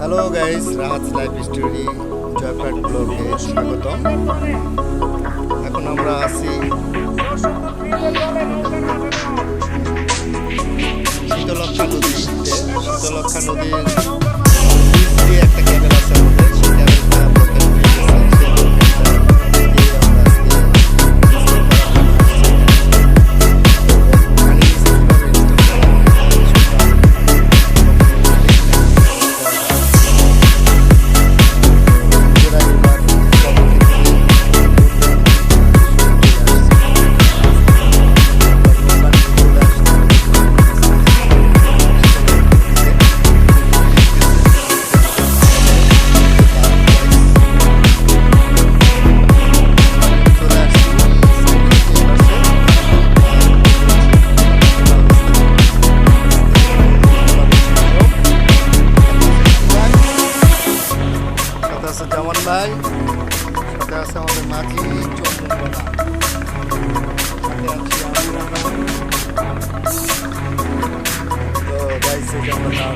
Hello guys Rahaj life story Joypurhat ব্লগে স্বাগতম। এখন আমরা আছি শীতলক্ষা নদীতে। শীতলক্ষা নদীর আছে জামান ভাই সাথে আছে আমাদের মাঝি রানা। তো গাইস আমরা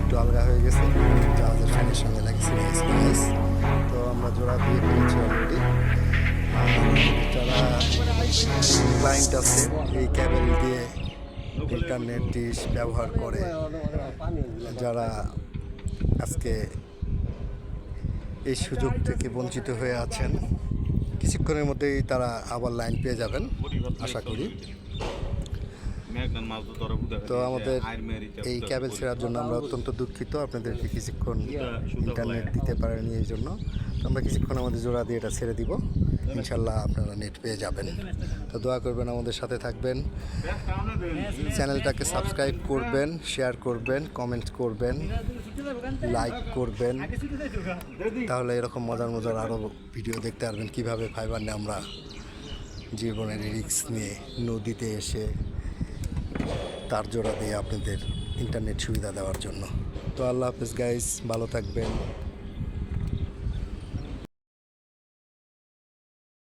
একটু আলগা হয়ে গেছে জাহাজের ফ্যানের সঙ্গে লাগছে গাইস তো আমরা জোড়া দিয়ে ফেলেছি অলরেডি। যারা ক্লায়েন্ট আছে, এই ক্যাবেল দিয়ে ইন্টারনেট ডিশ ব্যবহার করে, যারা আজকে এই সুযোগ থেকে বঞ্চিত হয়ে আছেন, কিছুক্ষণের মধ্যেই তারা আবার লাইন পেয়ে যাবেন, আশা করি। তো আমাদের এই ক্যাবেল ছেড়ার জন্য আমরা অত্যন্ত দুঃখিত। আপনাদেরকে কিছুক্ষণ ইন্টারনেট দিতে পারেনি এই জন্য। তো আমরা কিছুক্ষণ আমাদের জোড়া দিয়ে এটা ছেড়ে দিব। ইনশাল্লাহ আপনারা নেট পেয়ে যাবেন। তো দোয়া করবেন আমাদের সাথে থাকবেন। চ্যানেলটাকে সাবস্ক্রাইব করবেন শেয়ার করবেন কমেন্ট করবেন লাইক করবেন। তাহলে এরকম মজার মজার আরও ভিডিও দেখতে পারবেন কীভাবে ফাইবার নিয়ে আমরা জীবনের রিস্ক নিয়ে নদীতে এসে তার জোড়া দিয়ে আপনাদের ইন্টারনেট সুবিধা দেওয়ার জন্য। তো আল্লাহ হাফিজ গাইজ ভালো থাকবেন।